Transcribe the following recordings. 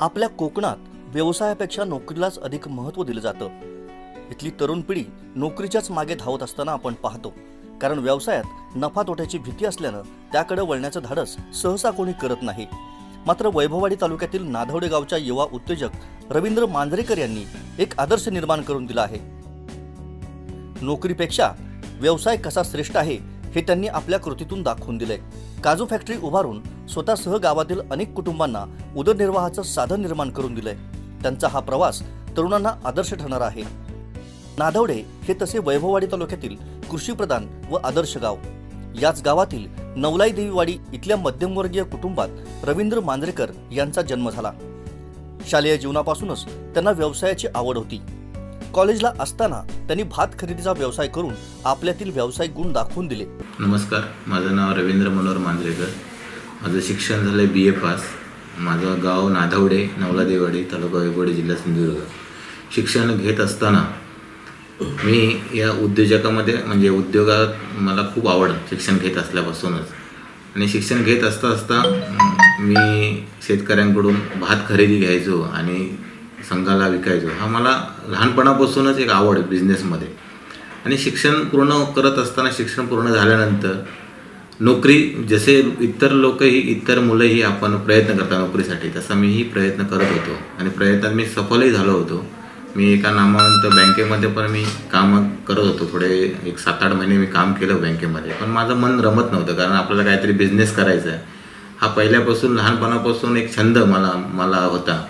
आपल्या कोकणात व्यवसायापेक्षा नोकरीलाच अधिक महत्त्व दिलं जातं. इथली तरुण पिढी नोकरीच्याच मागे धावत असताना आपण पाहतो. कारण व्यवसायात नफा तोट्याची भीती असल्यानं त्याकडे वळण्याचं धाडस सहसा कोणी करत नाही. मात्र वैभववाडी तालुक्यातील नाधवडे गावच्या युवा उद्योजक रवींद्र मांजरेकर यांनी एक आदर्श निर्माण करून दिला आहे. नोकरीपेक्षा व्यवसाय कसा श्रेष्ठ आहे हे त्यांनी आपल्या कृतीतून दाखवून दिले काजू फॅक्टरी उभारून स्वतःसह गावातील अनेक कुटुंबांना उदरनिर्वाहाचं साधन निर्माण करून दिलंय. त्यांचा हा प्रवास तरुणांना आदर्श ठरणार आहे. नाधवडे हे तसे वैभववाडी तालुक्यातील कृषीप्रधान व आदर्श गाव. याच गावातील नवलाई देवीवाडी इथल्या मध्यमवर्गीय कुटुंबात रवींद्र मांजरेकर यांचा जन्म झाला. शालेय जीवनापासूनच त्यांना व्यवसायाची आवड होती. कॉलेजला असताना त्यांनी भात खरेदीचा व्यवसाय करून आपल्यातील व्यावसायिक गुण दाखवून दिले. नमस्कार माझं नाव रवींद्र मनोहर मांजरेकर. माझं शिक्षण झालं आहे बी ए पास. माझं गाव नाधवडे नवलादेवाडी तालुका वेगवाडी जिल्हा सिंधुदुर्ग. शिक्षण घेत असताना मी या उद्योजकामध्ये म्हणजे उद्योगात मला खूप आवड शिक्षण घेत असल्यापासूनच. आणि शिक्षण घेत असता असता मी शेतकऱ्यांकडून भात खरेदी घ्यायचो आणि संघाला विकायचो. हा मला लहानपणापासूनच एक आवड बिझनेसमध्ये आणि शिक्षण पूर्ण करत असताना शिक्षण पूर्ण झाल्यानंतर नोकरी जसे इतर लोकही इतर मुलंही आपण प्रयत्न करतात नोकरीसाठी तसा मीही प्रयत्न करत होतो. आणि प्रयत्नात मी सफलही झालो होतो. मी एका नामांत बँकेमध्ये पण मी काम करत होतो. थोडे एक सात आठ महिने मी काम केलं बँकेमध्ये. पण माझं मन रमत नव्हतं कारण आपल्याला काहीतरी बिझनेस करायचा आहे हा पहिल्यापासून लहानपणापासून एक छंद मला मला होता.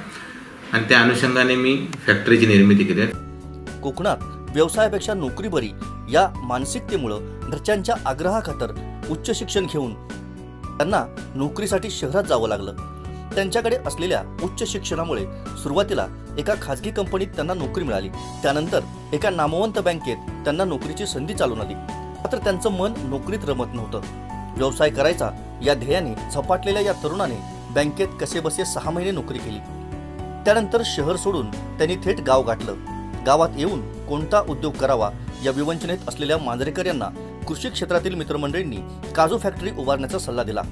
आणि त्या अनुषंगाने मी फॅक्टरीची निर्मिती केली कोकणात व्यवसायापेक्षा नोकरी बरी या मानसिकतेमुळं घरच्यांच्या आग्रहाखातर उच्च शिक्षण घेऊन त्यांना नोकरीसाठी शहरात जावं लागलं. त्यांच्याकडे असलेल्या उच्च शिक्षणामुळे सुरुवातीला एका खाजगी कंपनीत त्यांना नोकरी मिळाली. त्यानंतर एका नामवंत बँकेत त्यांना नोकरीची संधी चालून आली. मात्र त्यांचं मन नोकरीत रमत नव्हतं. व्यवसाय करायचा या ध्येयाने झपाटलेल्या या तरुणाने बँकेत कसेबसे सहा महिने नोकरी केली. त्यानंतर शहर सोडून त्यांनी थेट गाव गाठलं. गावात येऊन कोणता उद्योग करावा या विवंचनेत असलेल्या मांजरेकर यांना कृषी क्षेत्रातील मित्रमंडळींनी काजू फॅक्टरी उभारण्याचा सल्ला दिला.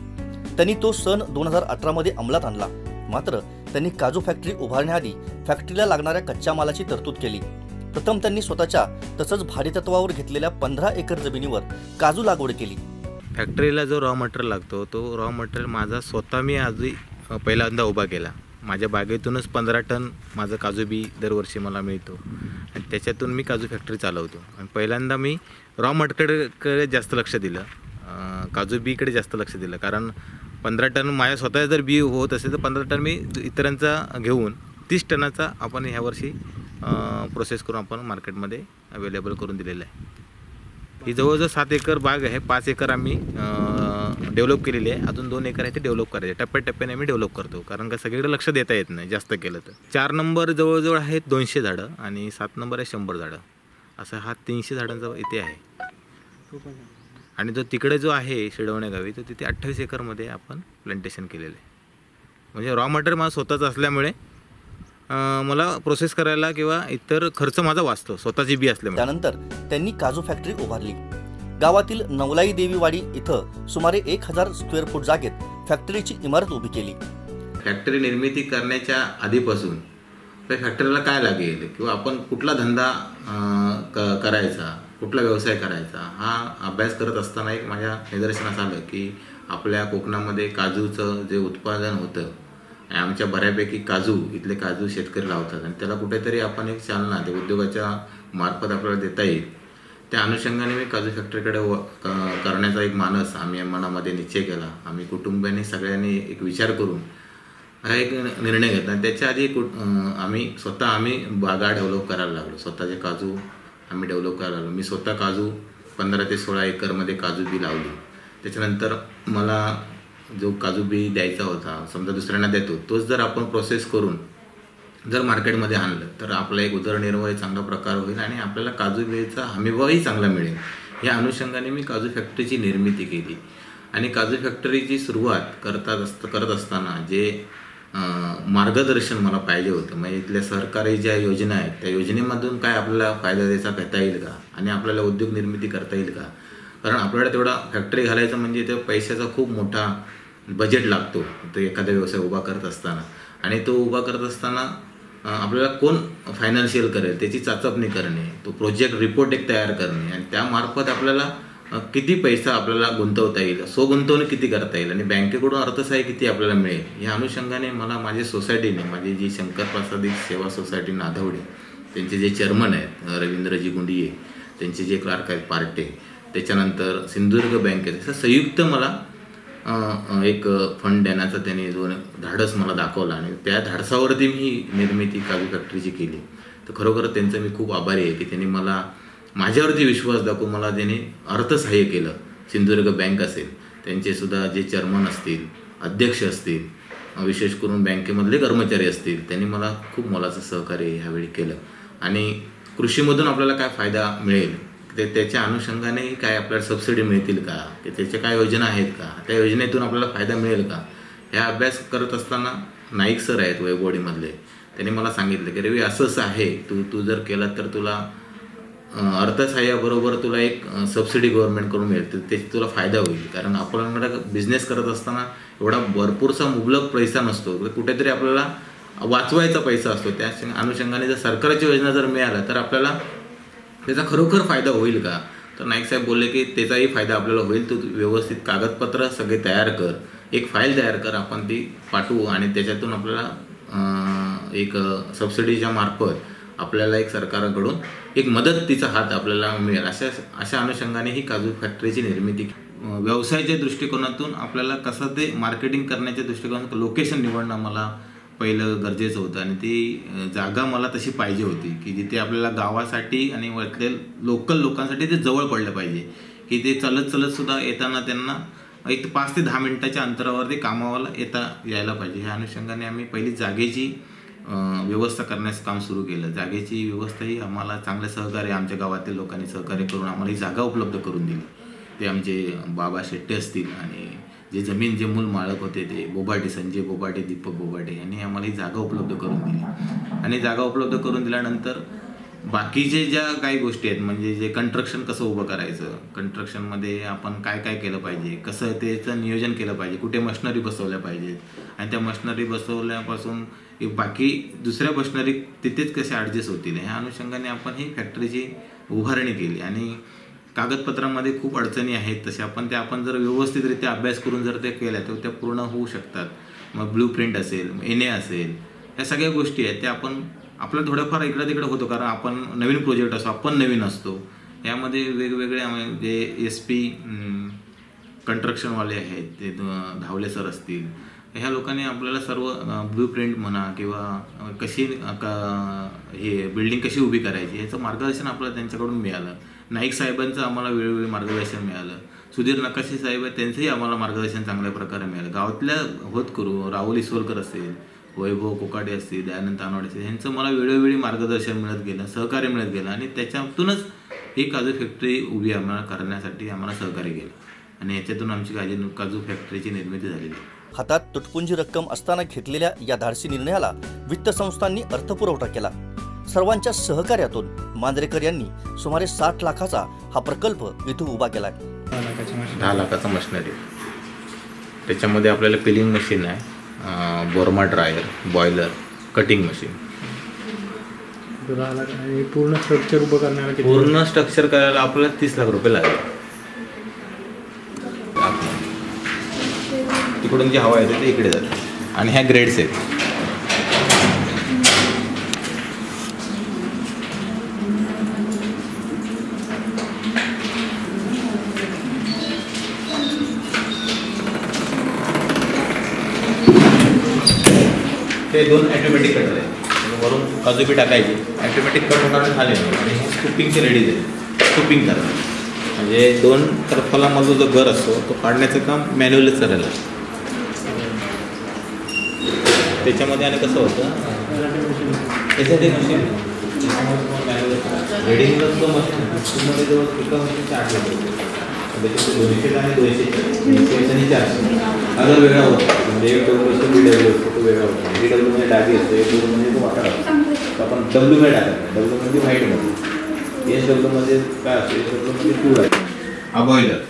त्यांनी तो सन दोन हजार अठरामध्ये अंमलात आणला. मात्र त्यांनी काजू फॅक्टरी उभारण्याआधी फॅक्टरीला लागणाऱ्या कच्च्या मालाची तरतूद केली. प्रथम त्यांनी स्वतःच्या तसंच भाडेतत्वावर घेतलेल्या पंधरा एकर जमिनीवर काजू लागवड केली. फॅक्टरीला जो रॉ मटेरियल लागतो तो रॉ मटेरियल माझा स्वतः मी आजही पहिल्यांदा उभा केला. माझ्या बागेतूनच पंधरा टन माझं काजू बी दरवर्षी मला मिळतो. आणि त्याच्यातून मी काजू फॅक्टरी चालवतो. आणि पहिल्यांदा मी रॉ मटेरियलकडे जास्त लक्ष दिलं. काजू बीकडे जास्त लक्ष दिलं. कारण पंधरा टन माझ्या स्वतः जर बी होत असेल तर पंधरा टन मी इतरांचा घेऊन तीस टनाचा आपण ह्यावर्षी प्रोसेस करून आपण मार्केटमध्ये अवेलेबल करून दिलेलं आहे. ही जवळजवळ सात एकर बाग आहे. पाच एकर आम्ही डेव्हलप केलेली आहे. अजून दोन एकर आहे ते डेव्हलप करायचे. टप्प्याटप्प्याने आम्ही डेव्हलप करतो. कारण का सगळीकडे लक्ष देता येत नाही जास्त केलं तर. चार नंबर जवळजवळ आहेत दोनशे झाडं आणि सात नंबर आहे शंभर झाडं. असं हा तीनशे झाडांचा इथे आहे. आणि जो तिकडे जो आहे शिडवण्या गावी तो तिथे अठ्ठावीस एकरमध्ये आपण प्लांटेशन केलेलं आहे. म्हणजे रॉ मटेरियल माझं स्वतःच असल्यामुळे मला प्रोसेस करायला किंवा इतर खर्च माझा वाचतो स्वतःची बी असल्यामुळे. त्यानंतर त्यांनी काजू फॅक्टरी उभारली. गावातील नवलाई देवीवाडी इथं सुमारे एक हजार स्क्वेअर फूट जागेत फॅक्टरीची इमारत उभी केली. फॅक्टरी निर्मिती करण्याच्या आधीपासून त्या फॅक्टरीला काय लागेल? किंवा आपण कुठला धंदा करायचा? कुठला व्यवसाय करायचा? हा अभ्यास करत असताना एक माझ्या निदर्शनास आलं की आपल्या कोकणामध्ये काजूचं जे उत्पादन होतं आमच्या बऱ्यापैकी काजू इथले काजू शेतकरी लावतात. आणि त्याला कुठेतरी आपण एक चालना ते उद्योगाच्या मार्फत आपल्याला देता येईल. त्या अनुषंगाने मी काजू फॅक्टरीकडे व क- करण्याचा एक मानस आम्ही मनामध्ये निश्चय केला. आम्ही कुटुंबियांनी सगळ्यांनी एक विचार करून हा एक निर्णय घेतला. आणि त्याच्या आधी कुट आम्ही स्वतः आम्ही बागा डेव्हलप करायला लागलो. स्वतःचे काजू आम्ही डेव्हलप करायला लागलो. मी स्वतः काजू पंधरा ते सोळा एकरमध्ये काजू बी लावली. त्याच्यानंतर मला जो काजू बी द्यायचा होता समजा दुसऱ्यांना देतो तोच जर आपण प्रोसेस करून जर मार्केटमध्ये आणलं तर आपला एक उदरनिर्वाह चांगला प्रकार होईल आणि आपल्याला काजू बिळीचा हमीभावही चांगला मिळेल. या अनुषंगाने मी काजू फॅक्टरीची निर्मिती केली. आणि काजू फॅक्टरीची सुरुवात करतात असत करत असताना जे मार्गदर्शन मला पाहिजे होतं म्हणजे इथल्या सरकारी ज्या योजना आहेत त्या योजनेमधून काय आपल्याला फायदा द्यायचा घेता येईल का? आणि आपल्याला उद्योग निर्मिती करता येईल का? कारण आपल्याला तेवढा फॅक्टरी घालायचं म्हणजे ते पैशाचा खूप मोठा बजेट लागतो. तो एखादा व्यवसाय उभा करत असताना. आणि तो उभा करत असताना आपल्याला कोण फायनान्शियल करेल? त्याची चाचपणी करणे तो प्रोजेक्ट रिपोर्ट एक तयार करणे आणि त्यामार्फत आपल्याला किती पैसा आपल्याला गुंतवता येईल? सो गुंतवणूक किती करता येईल? आणि बँकेकडून अर्थसहाय्य किती आपल्याला मिळेल? या अनुषंगाने मला माझ्या सोसायटीने माझी जी शंकर प्रसादिक सेवा सोसायटी नाधवडे त्यांचे जे चेअरमन आहेत रवींद्रजी गुंडिये त्यांचे जे क्लार्क आहेत पार्टे त्याच्यानंतर सिंधुदुर्ग बँकेत असं संयुक्त मला एक फंड देण्याचा त्यांनी जो धाडस मला दाखवला आणि त्या धाडसावरती मी निर्मिती कावी फॅक्टरीची केली. तर खरोखर त्यांचं मी खूप आभारी आहे की त्यांनी मला माझ्यावरती विश्वास दाखवून मला त्यांनी अर्थसहाय्य केलं. सिंधुदुर्ग बँक असेल त्यांचे सुद्धा जे चेअरमन असतील अध्यक्ष असतील विशेष करून बँकेमधले कर्मचारी असतील त्यांनी मला खूप मोलाचं सहकार्य ह्यावेळी केलं. आणि कृषीमधून आपल्याला काय फायदा मिळेल? ते त्याच्या अनुषंगाने काय आपल्याला सबसिडी मिळतील का? की त्याच्या काय योजना आहेत का? त्या योजनेतून आपल्याला फायदा मिळेल का? ह्या अभ्यास करत असताना नाईक सर आहेत वैभवडीमधले त्यांनी मला सांगितलं की रवी असं असं आहे. तू तू जर केलं तर तुला अर्थसहाय्याबरोबर तुला एक सबसिडी गव्हर्नमेंटकडून मिळते त्याचा तुला फायदा होईल. कारण आपल्याकडं बिझनेस करत असताना एवढा भरपूरसा मुबलक पैसा नसतो. तर कुठेतरी आपल्याला वाचवायचा पैसा असतो. त्या अनुषंगाने जर सरकारची योजना जर मिळाल्या तर आपल्याला त्याचा खरोखर फायदा होईल का? तर नाईक साहेब बोलले की त्याचाही फायदा आपल्याला होईल. तू व्यवस्थित कागदपत्र सगळे तयार कर. एक फाईल तयार कर. आपण ती पाठवू आणि त्याच्यातून आपल्याला एक सबसिडीच्या मार्फत आपल्याला एक सरकारकडून एक मदत तिचा हात आपल्याला मिळेल. अशा अशा अनुषंगाने ही काजू फॅक्टरीची निर्मिती व्यवसायाच्या दृष्टिकोनातून आपल्याला कसं ते मार्केटिंग करण्याच्या दृष्टिकोनातून लोकेशन निवडणं मला पहिलं गरजेचं होतं आणि ती जागा मला तशी पाहिजे होती की जिथे आपल्याला गावासाठी आणि वरतले लोकल लोकांसाठी ते जवळ पडलं पाहिजे की ते चालत चालत सुद्धा येताना त्यांना एक पाच ते दहा मिनिटाच्या अंतरावर ते कामाला येता यायला पाहिजे. ह्या अनुषंगाने आम्ही पहिली जागेची व्यवस्था करण्याचं काम सुरू केलं. जागेची व्यवस्था ही आम्हाला चांगलं सहकार्य आमच्या गावातील लोकांनी सहकार्य करून आम्हाला ही जागा उपलब्ध करून दिली. ते आमचे बाबा शेट्टे असतील आणि जे जमीन जे मूल मालक होते ते बोबाटे संजय बोबाटे दीपक बोबाटे यांनी आम्हाला ही जागा उपलब्ध करून दिली. आणि जागा उपलब्ध करून दिल्यानंतर बाकीचे ज्या काही गोष्टी आहेत म्हणजे जे कंस्ट्रक्शन कसं उभं करायचं कंस्ट्रक्शनमध्ये आपण काय काय केलं पाहिजे कसं त्याचं नियोजन केलं पाहिजे कुठे मशनरी बसवल्या पाहिजेत आणि त्या मशनरी बसवल्यापासून एक बाकी दुसऱ्या मशनरी तिथेच कसे ॲडजस्ट होतील ह्या अनुषंगाने आपण ही फॅक्टरीची उभारणी केली. आणि कागदपत्रांमध्ये खूप अडचणी आहेत. तसे आपण त्या आपण जर व्यवस्थितरित्या अभ्यास करून जर ते केल्या तर त्या पूर्ण होऊ शकतात. मग ब्लू प्रिंट असेल एन ए असेल ह्या सगळ्या गोष्टी आहेत. त्या आपण आपल्या थोडंफार इकडं तिकडं होतो कारण आपण नवीन प्रोजेक्ट असतो आपण नवीन असतो. यामध्ये वेगवेगळे जे एस पी कंस्ट्रक्शनवाले आहेत ते ध- धावले सर असतील. ह्या लोकांनी आपल्याला सर्व ब्लू प्रिंट म्हणा किंवा कशी का- हे बिल्डिंग कशी उभी करायची ह्याचं मार्गदर्शन आपल्याला त्यांच्याकडून मिळालं. नाईक साहेबांचं आम्हाला वेळोवेळी मार्गदर्शन मिळालं. सुधीर नकाशे साहेब आहेत त्यांचंही आम्हाला मार्गदर्शन चांगल्या प्रकारे मिळालं. गावातल्या होत करू राहुल ईश्वरकर असेल वैभव कोकाटे असतील दयानंद तानवाडे असतील यांचं मला वेळोवेळी मार्गदर्शन मिळत गेलं सहकार्य मिळत गेलं आणि त्याच्यातूनच ही काजू फॅक्टरी उभी आम्हाला करण्यासाठी आम्हाला सहकार्य केलं. आणि याच्यातून आमची काजू काजू फॅक्टरीची निर्मिती झालेली आहे. हातात तुटपुंजी रक्कम असताना घेतलेल्या या धाडसी निर्णयाला वित्त संस्थांनी अर्थपुरवठा केला. सर्वांच्या सहकार्यातून मांजरेकर यांनी सुमारे साठ लाखाचा हा प्रकल्प इथं उभा केलाय. दहा लाखाचं मशिनरी. त्याच्यामध्ये आपल्याला पिलिंग मशीन आहे बोरमा ड्रायर बॉयलर कटिंग मशीन पूर्ण स्ट्रक्चर उभं करण्याला किती पूर्ण स्ट्रक्चर करायला आपल्याला तीस लाख रुपये लागले. तिकडून जी हवा येते ते इकडे जाते. आणि ह्या ग्रेड्स आहेत. ते दोन ॲटोमॅटिक कट आहेत वरून काजू बी टाकायची. ॲटोमॅटिक कट होणार आणि आणि हे स्कूपिंगचे रेडीज आहे स्कूपिंग करायला म्हणजे दोन तरफाला मधला जो घर असतो तो काढण्याचं काम मॅन्युअलच करायला त्याच्यामध्ये आणि कसं होतं? त्याच्यात मशीन रेडिंगचं जो मशीन त्यामध्ये जवळ एका मशीनचे आठ लोक दोनशे आणि दोनशे आणि चारशे वेगळा होता म्हणजे एक डब्ल्यू असतो बी डब्ल्यू असतो तो वेगळा होतो बी डब्ल्यू मध्ये असतो एक डब्ल्यू तो वाटा असतो तर आपण डब्ल्यू मध्ये टाकायचा डब्ल्यू मध्ये व्हाईटमध्ये एस डब्ल्यू म्हणजे काय असतो एस डब्ल्यू म्हणजे टू आहे हा बॉयलर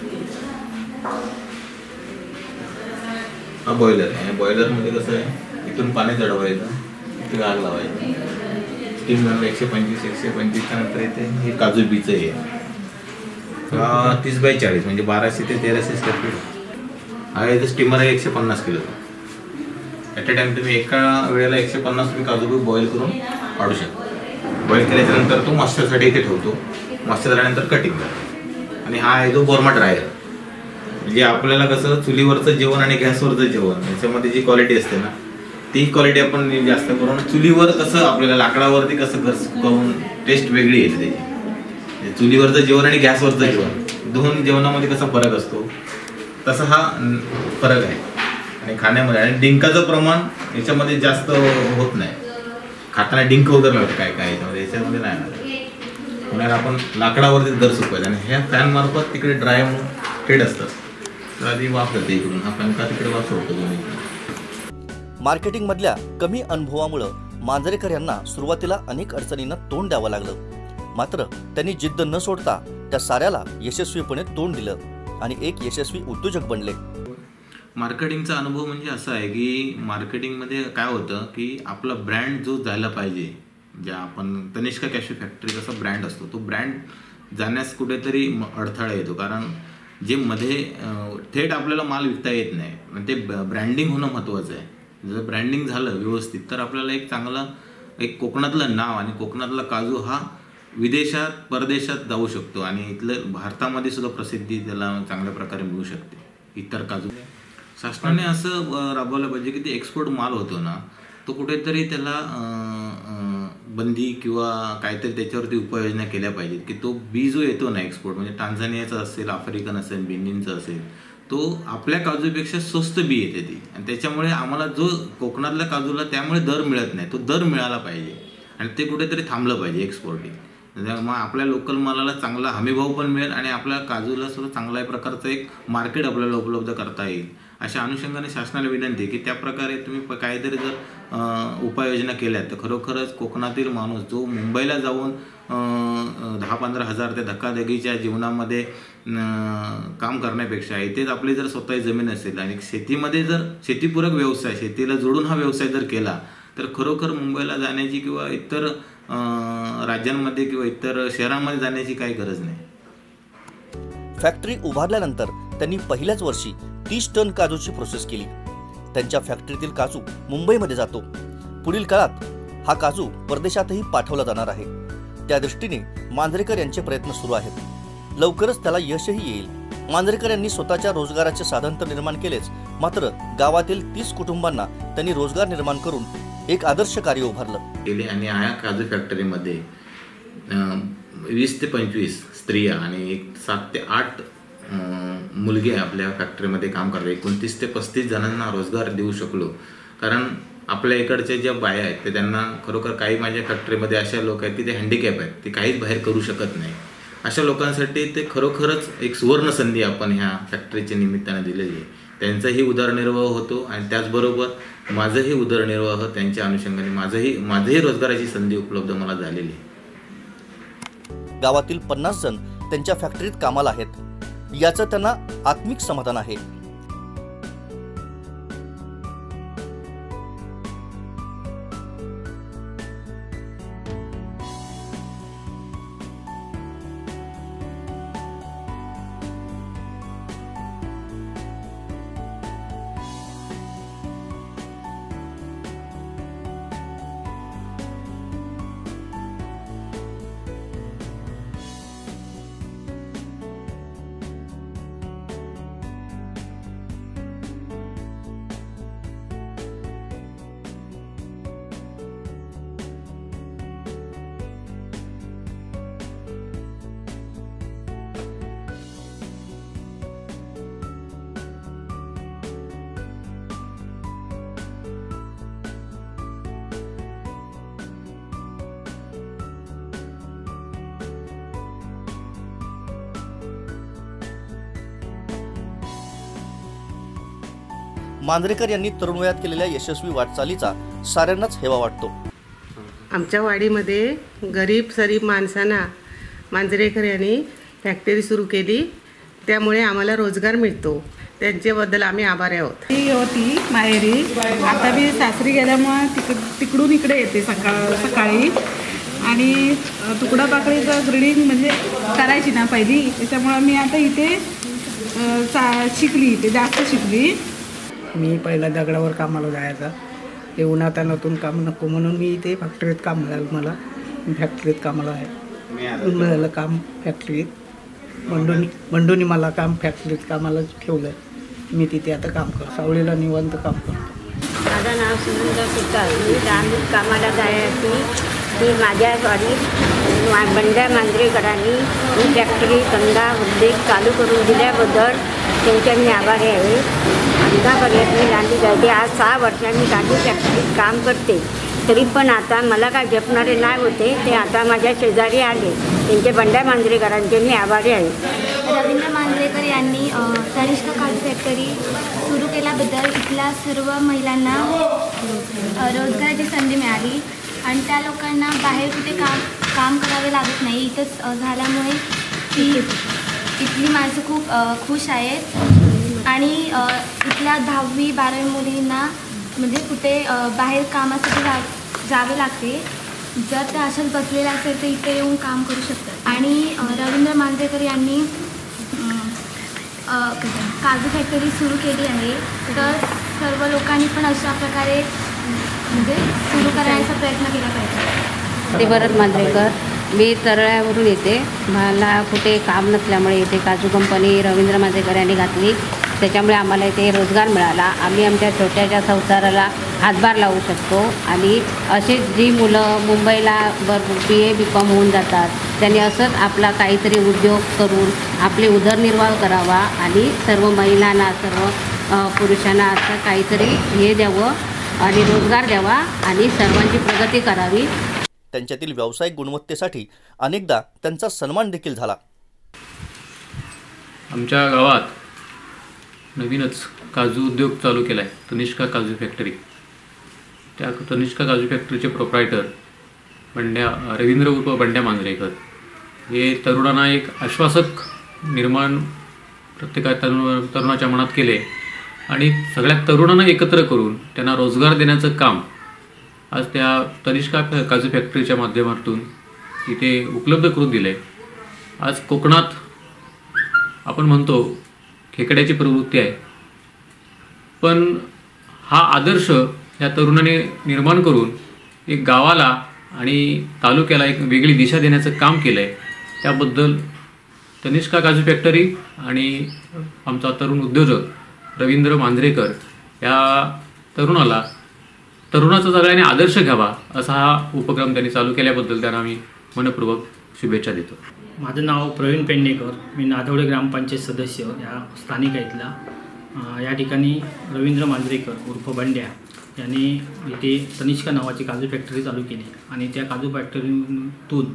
हा बॉयलर आहे बॉयलरमध्ये कसं आहे इथून पाणी चढवायचं इथून आग लावायचं तीन नंबर एकशे पंचवीस एकशे पंचवीसच्या नंतर येते हे काजू बीचं आहे. तीस बाय चाळीस म्हणजे बाराशे ते तेराशे स्क्वेअर फीट हा इथं स्टीमर आहे एकशे पन्नास किलोचा ॲट अ टाइम तुम्ही एका वेळेला एकशे पन्नास तुम्ही काजू बॉईल करून काढू शकता. बॉईल केल्याच्यानंतर तो मॉस्चरसाठी इथे ठेवतो. मॉस्चर झाल्यानंतर कटिंग आणि हा आहे जो बोर्मा ड्रायर म्हणजे आपल्याला कसं चुलीवरचं जेवण आणि गॅसवरचं जेवण याच्यामध्ये जी क्वालिटी असते ना ती क्वालिटी आपण जास्त करून चुलीवर कसं आपल्याला लाकडावरती कसं घर करून टेस्ट वेगळी येते त्याची. चुलीवरचं जेवण आणि गॅसवरचं जेवण. दोन जेवणामध्ये कसा फरक असतो? तसा हा फरक आहे. आणि खाण्यामध्ये आणि डिंकाचं प्रमाण याच्यामध्ये जास्त होत नाही. खाताना डिंक वगैरे लागतं काय काय याच्यामध्ये याच्यामध्ये नाही लागत. म्हणून आपण लाकडावरती दर सुकवायचं. आणि ह्या फॅनमार्फत तिकडे ड्राय म्हणून ट्रेड असतात. तर आधी वाफ जाते इकडून. हा फॅन का तिकडे वाफ सोडतो तुम्ही मार्केटिंगमधल्या कमी अनुभवामुळं मांजरेकर यांना सुरुवातीला अनेक अडचणींना तोंड द्यावं लागलं. मात्र त्यांनी जिद्द न सोडता त्या साऱ्याला यशस्वीपणे तोंड दिलं आणि एक यशस्वी उद्योजक बनले. मार्केटिंगचा अनुभव म्हणजे असा आहे की मार्केटिंगमध्ये काय होतं की आपला ब्रँड जो जायला पाहिजे ज्या आपण तनिष्का कॅशू फॅक्टरी कसा ब्रँड असतो तो ब्रँड जाण्यास कुठेतरी म- अडथळा येतो. कारण जे मध्ये थेट आपल्याला माल विकता येत नाही ते ब्रँडिंग होणं महत्त्वाचं आहे. जर ब्रँडिंग झालं व्यवस्थित तर आपल्याला एक चांगलं एक कोकणातलं नाव आणि कोकणातला काजू हा विदेशात परदेशात जाऊ शकतो आणि इथलं भारतामध्ये सुद्धा प्रसिद्धी त्याला चांगल्या प्रकारे मिळू शकते. इतर काजू शासनाने असं राबवलं पाहिजे की ते एक्सपोर्ट माल होतो ना तो कुठेतरी त्याला बंदी किंवा काहीतरी त्याच्यावरती उपाययोजना केल्या पाहिजेत की तो बी जो येतो ना एक्सपोर्ट म्हणजे टांझानियाचा असेल आफ्रिकन असेल बेनिनचा असेल तो आपल्या काजूपेक्षा स्वस्त बी येते ती. आणि त्याच्यामुळे आम्हाला जो कोकणातल्या काजूला त्यामुळे दर मिळत नाही तो दर मिळाला पाहिजे. आणि ते कुठेतरी थांबलं पाहिजे एक्सपोर्टिंग मग आपल्या लोकल मालाला चांगला हमीभाव पण मिळेल आणि आपल्या काजूला सुद्धा चांगल्या प्रकारचं एक मार्केट आपल्याला उपलब्ध करता येईल. अशा अनुषंगाने शासनाला विनंती आहे की त्या प्रकारे तुम्ही प- काहीतरी जर उपाययोजना केल्या तर खरोखरच कोकणातील माणूस जो मुंबईला जाऊन दहा पंधरा हजार ते धक्काधकीच्या जीवनामध्ये काम करण्यापेक्षा इथेच आपली जर स्वतःची जमीन असेल आणि शेतीमध्ये जर शेतीपूरक व्यवसाय शेतीला जोडून हा व्यवसाय जर केला तर खरोखर मुंबईला जाण्याची किंवा इतर राज्यांमध्ये किंवा इतर शहरांमध्ये जाण्याची काही गरज नाही. फॅक्टरी उभारल्यानंतर त्यांनी पहिल्याच वर्षी तीस टन काजूची प्रोसेस केली. त्यांच्या फॅक्टरीतील काजू मुंबईमध्ये जातो. पुढील काळात हा काजू परदेशातही पाठवला जाणार आहे. त्या दृष्टीने मांजरेकर यांचे प्रयत्न सुरू आहेत. लवकरच त्याला यशही येईल. मांजरेकर यांनी स्वतःच्या रोजगाराचे साधन तर निर्माण केलेच मात्र गावातील तीस कुटुंबांना त्यांनी रोजगार निर्माण करून एक आदर्श कार्य उभारलं. केले आणि या काजू फॅक्टरीमध्ये वीस ते पंचवीस स्त्रिया आणि एक सात ते आठ मुलगी मुलगे आपल्या फॅक्टरीमध्ये काम करतात एकोणतीस ते पस्तीस जणांना रोजगार देऊ शकलो. कारण आपल्या इकडच्या ज्या बाया आहेत ते त्यांना खरोखर काही माझ्या फॅक्टरीमध्ये अशा लोक आहेत की ते हँडिकॅप आहेत ते काहीच बाहेर करू शकत नाही. अशा लोकांसाठी ते खरोखरच एक सुवर्ण संधी आपण ह्या फॅक्टरीच्या निमित्ताने दिलेली आहे. त्यांचाही उदरनिर्वाह होतो आणि त्याचबरोबर माझंही उदरनिर्वाह त्यांच्या अनुषंगाने माझंही माझंही रोजगाराची संधी उपलब्ध मला झालेली आहे. गावातील पन्नास जण त्यांच्या फॅक्टरीत कामाला आहेत. याचं त्यांना आत्मिक समाधान आहे. मांजरेकर यांनी तरुण वयात केलेल्या यशस्वी वाटचालीचा साऱ्यांनाच हेवा वाटतो. आमच्या वाडीमध्ये गरीब सरीब माणसांना मांजरेकर यांनी फॅक्टरी सुरू केली. त्यामुळे आम्हाला रोजगार मिळतो. त्यांच्याबद्दल आम्ही आभारी आहोत. ती होती माहेरी. आता मी सासरी गेल्यामुळं तिक तिकडून इकडे येते सकाळ सकाळी. आणि तुकडा पाकळीचं ग्रेडिंग म्हणजे करायची ना पहिली. त्याच्यामुळं मी आता इथे चा शिकली. इथे जास्त शिकली. मी पहिला दगडावर कामाला जायचा. ते उन्हातानातून काम नको म्हणून मी इथे फॅक्टरीत काम मिळालं मला. मी फॅक्टरीत कामाला आहे. मिळालं काम फॅक्टरीत बंडोनी बंडोनी मला काम फॅक्टरीत कामाला ठेवलं मी तिथे आता काम करतो. सावळीला निवांत काम करतो. माझं नाव सुनंदा सुतार. मी रामदूत कामाला जायची. ती माझ्या मा- बंड्या मांजरेकरांनी ही फॅक्टरी धंदा उद्योग चालू करून दिल्याबद्दल त्यांच्या मी आभारी आहे. आतापर्यंत मी गांधी जायचे. आज सहा वर्षांनी दांडी फॅक्टरीत काम करते. तरी पण आता मला काय जपणारे नाही होते. ते आता माझ्या शेजारी आले. त्यांचे बंड्या मांजरेकरांचे मी आभारी आहे. रवींद्र मांजरेकर यांनी तनिष्ठ तनिष्का काजू फॅक्टरी सुरू केल्याबद्दल इथल्या सर्व महिलांना रोजगाराची संधी मिळाली. आणि त्या लोकांना बाहेर कुठे काम काम करावे लागत नाही. इथंच झाल्यामुळे ती इथली माणसं खूप खुश आहेत. आणि इथल्या दहावी बारावी मुलींना म्हणजे कुठे बाहेर कामासाठी जा जावे लागते. जर त्या अशाच बसलेल्या असेल तर इथे येऊन काम करू शकतात. आणि रवींद्र मांजरेकर यांनी काजू फॅक्टरी सुरू केली आहे. तर सर्व लोकांनी पण अशा प्रकारे म्हणजे सुरू करायचा प्रयत्न केला पाहिजे. ते भरत मांजरेकर. मी तरळ्यावरून येते. मला कुठे काम नसल्यामुळे येते काजू कंपनी रवींद्र मांजरेकर यांनी घातली. त्याच्यामुळे आम्हाला इथे रोजगार मिळाला. आम्ही आमच्या छोट्याशा संसाराला हातभार लावू शकतो आणि असे जी मुलं मुंबईला बर बी ए बी कॉम होऊन जातात त्यांनी असंच आपला काहीतरी उद्योग करून आपले उदरनिर्वाह करावा आणि सर्व महिलांना सर्व पुरुषांना असं काहीतरी हे द्यावं आणि रोजगार द्यावा आणि सर्वांची प्रगती करावी. त्यांच्यातील व्यावसायिक गुणवत्तेसाठी अनेकदा त्यांचा सन्मान देखील झाला. आमच्या गावात नवीनच काजू उद्योग चालू केला आहे तनिष्का काजू फॅक्टरी. त्या तनिष्का काजू फॅक्टरीचे प्रोप्रायटर बंड्या रवींद्र उर्फ बंड्या मांजरेकर. हे तरुणांना एक आश्वासक निर्माण प्रत्येका तरुण तरुणाच्या मनात केले आणि सगळ्या तरुणांना एकत्र करून त्यांना रोजगार देण्याचं काम आज त्या तनिष्का फॅ- काजू फॅक्टरीच्या माध्यमातून इथे उपलब्ध करून दिलं आहे आज कोकणात आपण म्हणतो खेकड्याची प्रवृत्ती आहे. पण हा आदर्श या तरुणाने निर्माण करून एक गावाला आणि तालुक्याला एक वेगळी दिशा देण्याचं काम केलं आहे त्याबद्दल तनिष्का काजू फॅक्टरी आणि आमचा तरुण उद्योजक रवींद्र मांजरेकर या तरुणाला तरुणाचा सगळ्यांनी आदर्श घ्यावा असा हा उपक्रम त्यांनी चालू केल्याबद्दल त्यांना आम्ही मनपूर्वक शुभेच्छा देतो. माझं नाव प्रवीण पेडणेकर मी नादवडे ग्रामपंचायत सदस्य या स्थानिक आहेतला इथला या ठिकाणी रवींद्र मांजरेकर उर्फ बंड्या यांनी इथे तनिष्का नावाची काजू फॅक्टरी चालू केली. आणि त्या काजू फॅक्टरीतून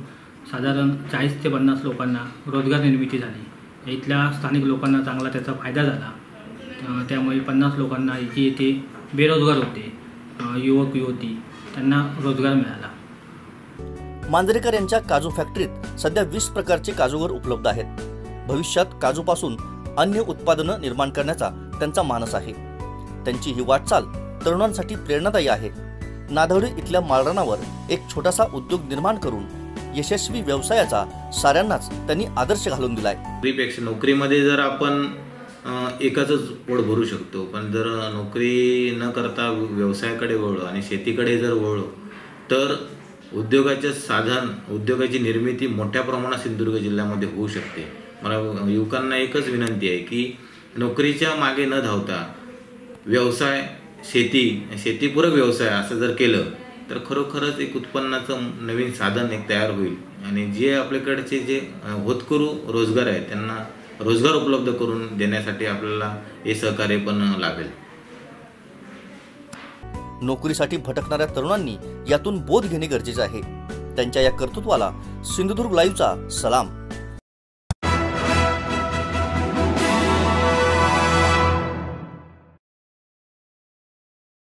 साधारण चाळीस ते पन्नास लोकांना रोजगार निर्मिती झाली. इथल्या स्थानिक लोकांना चांगला त्याचा फायदा झाला. त्यामुळे पन्नास लोकांना इथे येथे बेरोजगार होते. युवक युवती त्यांना रोजगार मिळाला. मांजरेकर यांच्या काजू फॅक्टरीत सध्या वीस प्रकारचे काजूवर उपलब्ध आहेत. भविष्यात काजूपासून अन्य उत्पादनं निर्माण करण्याचा त्यांचा मानस आहे. त्यांची ही वाटचाल तरुणांसाठी प्रेरणादायी आहे. नाधवडी इथल्या माळरानावर एक छोटासा उद्योग निर्माण करून यशस्वी व्यवसायाचा साऱ्यांनाच त्यांनी आदर्श घालून दिलाय. नोकरीपेक्षा नोकरीमध्ये जर आपण अ, पोट भरू शकतो पण जर नोकरी न करता व्यवसायाकडे वळलो आणि शेतीकडे जर वळलो तर उद्योगाचे साधन उद्योगाची निर्मिती मोठ्या प्रमाणात सिंधुदुर्ग जिल्ह्यामध्ये होऊ शकते. मला युवकांना एकच विनंती आहे की नोकरीच्या मागे न धावता व्यवसाय शेती शेतीपूरक व्यवसाय असं जर केलं तर खरोखरच एक उत्पन्नाचं नवीन साधन एक तयार होईल. आणि जे आपल्याकडचे जे होतकरू रोजगार आहेत त्यांना रोजगार उपलब्ध करून देण्यासाठी आपल्याला हे सहकार्य पण लाभेल. नोकरीसाठी भटकणाऱ्या तरुणांनी यातून बोध घेणे गरजेचे आहे. त्यांच्या या कर्तृत्वाला सिंधुदुर्ग लाईव्हचा सलाम.